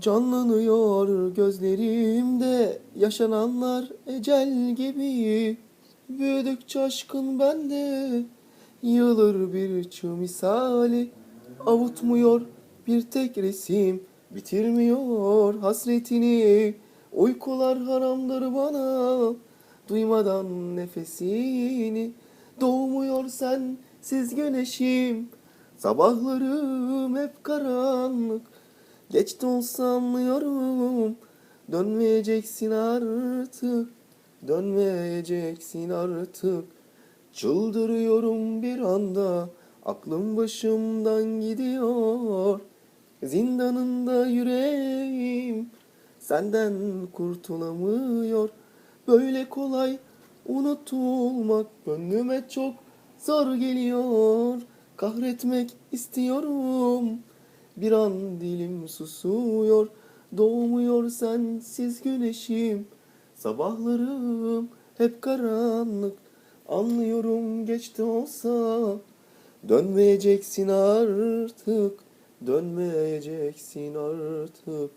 Canlanıyor gözlerimde yaşananlar ecel gibi. Büyüdükçe aşkın bende yığılır bir çığ misali. Avutmuyor bir tek resim bitirmiyor hasretini. Uykular haramdır bana duymadan nefesini. Doğmuyor sensiz güneşim Sabahlarım hep karanlık Geç de olsa anlıyorum Dönmeyeceksin artık. Dönmeyeceksin artık. Çıldırıyorum bir anda. Aklım başımdan gidiyor. Zindanında yüreğim Senden kurtulamıyor. Böyle kolay unutulmak Gönlüme çok zor geliyor. Kahretmek istiyorum Bir an dilim susuyor Doğmuyor sensiz güneşim. Sabahlarım hep karanlık Anlıyorum geç de olsa. Dönmeyeceksin artık Dönmeyeceksin artık